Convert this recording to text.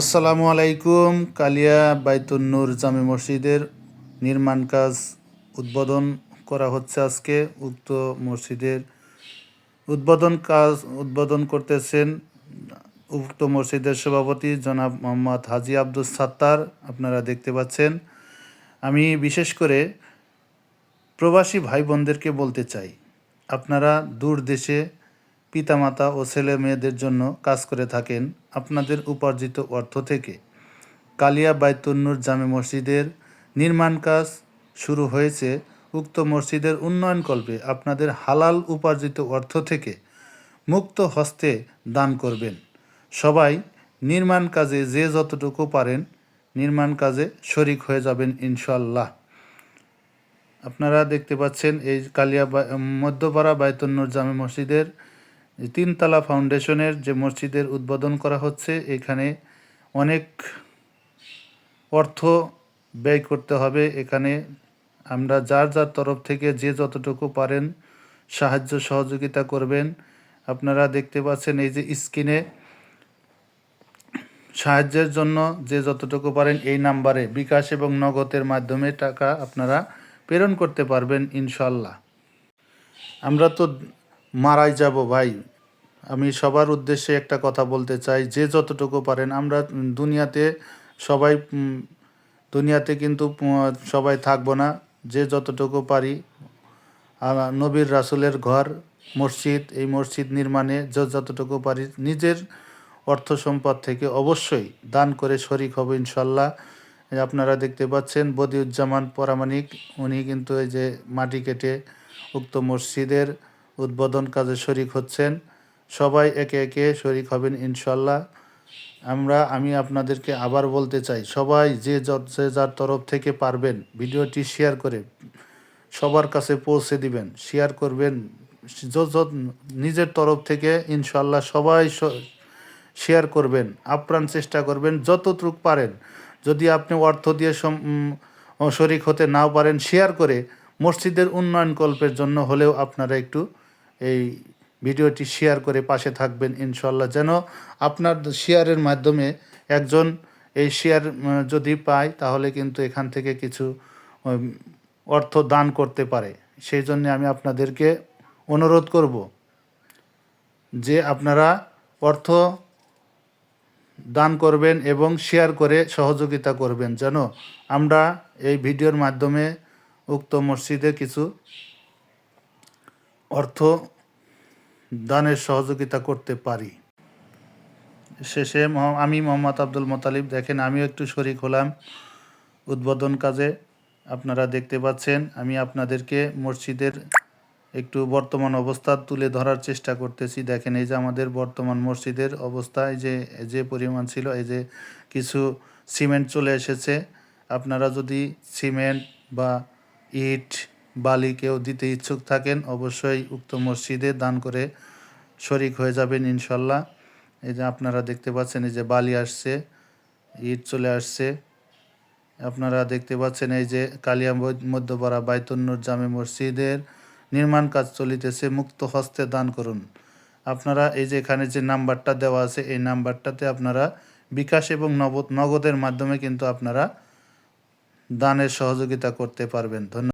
আসসালামু আলাইকুম, কালিয়া বাইতুন্নুর জামে মসজিদের নির্মাণ কাজ উদ্বোধন করা হচ্ছে আজকে। উক্ত মসজিদের উদ্বোধন কাজ, উদ্বোধন করতেছেন উক্ত মসজিদের সভাপতি জনাব মোহাম্মদ হাজি আব্দুল সাত্তার, আপনারা দেখতে পাচ্ছেন। আমি বিশেষ করে প্রবাসী ভাই বোনদেরকে বলতে চাই, আপনারা দূর দেশে পিতামাতা ও ছেলে মেয়েদের জন্য কাজ করে থাকেন আপনাদের উপার্জিত অর্থ থেকে। কালিয়া বাইতুন্নুর জামে মসজিদের নির্মাণ কাজ শুরু হয়েছে। উক্ত মসজিদের উন্নয়নকল্পে আপনাদের হালাল উপার্জিত অর্থ থেকে মুক্ত হস্তে দান করবেন। সবাই নির্মাণ কাজে যে যতটুকু পারেন নির্মাণ কাজে শরিক হয়ে যাবেন ইনশাল্লাহ আপনারা দেখতে পাচ্ছেন এই কালিয়া মধ্যপাড়া বাইতুন্নুর জামে মসজিদের তিনতলা ফাউন্ডেশনের যে মসজিদের উদ্বোধন করা হচ্ছে, এখানে অনেক অর্থ ব্যয় করতে হবে। এখানে আমরা যার যার তরফ থেকে যে যতটুকু পারেন সাহায্য সহযোগিতা করবেন। আপনারা দেখতে পাচ্ছেন এই যে স্ক্রিনে সাহায্যের জন্য যে যতটুকু পারেন এই নাম্বারে বিকাশ এবং নগদের মাধ্যমে টাকা আপনারা প্রেরণ করতে পারবেন ইনশাল্লাহ আমরা তো মারাই যাব ভাই। আমি সবার উদ্দেশ্যে একটা কথা বলতে চাই, যে যতটুকু পারেন, আমরা দুনিয়াতে সবাই দুনিয়াতে কিন্তু সবাই থাকব না, যে যতটুকু পারি। নবীর রাসুলের ঘর, মসজিদ, এই মসজিদ নির্মাণে যে, যতটুকু পারি, নিজের অর্থ সম্পদ থেকে অবশ্যই দান করে শরিক হব ইনশাল্লাহ। আপনারা দেখতে পাচ্ছেন, বদিউজ্জামান পরামানিক উনি কিন্তু এই যে মাটি কেটে উক্ত মসজিদের উদ্বোধন কাজে শরিক হচ্ছেন। সবাই একে একে শরিক হবেন ইনশাল্লাহ। আমরা, আমি আপনাদেরকে আবার বলতে চাই, সবাই যে যে যার তরফ থেকে পারবেন ভিডিওটি শেয়ার করে সবার কাছে পৌঁছে দিবেন, শেয়ার করবেন নিজের তরফ থেকে ইনশাল্লাহ সবাই শেয়ার করবেন, আপ্রাণ চেষ্টা করবেন, যতটুক পারেন। যদি আপনি অর্থ দিয়ে শরিক হতে নাও পারেন, শেয়ার করে মসজিদের উন্নয়ন কল্পের জন্য হলেও আপনারা একটু এই ভিডিওটি শেয়ার করে পাশে থাকবেন ইনশাল্লাহ যেন আপনার শেয়ারের মাধ্যমে একজন এই শেয়ার যদি পায়, তাহলে কিন্তু এখান থেকে কিছু অর্থ দান করতে পারে। সেই জন্য আমি আপনাদেরকে অনুরোধ করব যে আপনারা অর্থ দান করবেন এবং শেয়ার করে সহযোগিতা করবেন। যেন আমরা এই ভিডিওর মাধ্যমে উক্ত মসজিদে কিছু অর্থ দানের সহযোগিতা করতে পারি। শেষে আমি মোহাম্মদ আব্দুল মোতালিব। দেখেন, আমিও একটু শরিক হলাম। উদ্বোধন কাজে আপনারা দেখতে পাচ্ছেন, আমি আপনাদেরকে মসজিদের একটু বর্তমান অবস্থা তুলে ধরার চেষ্টা করতেছি। দেখেন, এই যে আমাদের বর্তমান মসজিদের অবস্থা, এই যে যে পরিমাণ ছিল, এই যে কিছু সিমেন্ট চলে এসেছে। আপনারা যদি সিমেন্ট বা ইট বালি কেউ দিতে ইচ্ছুক থাকেন, অবশ্যই উক্ত মসজিদে দান করে শরিক হয়ে যাবেন ইনশাল্লাহ। এই যে আপনারা দেখতে পাচ্ছেন, এই যে বালি আসছে, ইট চলে আসছে। আপনারা দেখতে পাচ্ছেন, এই যে কালিয়া মধ্য- মধ্যপাড়া বাইতুন্নুর জামে মসজিদের নির্মাণ কাজ চলিতেছে, মুক্ত হস্তে দান করুন। আপনারা এই যে এখানে যে নাম্বারটা দেওয়া আছে, এই নাম্বারটাতে আপনারা বিকাশ এবং নগদ, নগদের মাধ্যমে কিন্তু আপনারা দানের সহযোগিতা করতে পারবেন। ধন্যবাদ।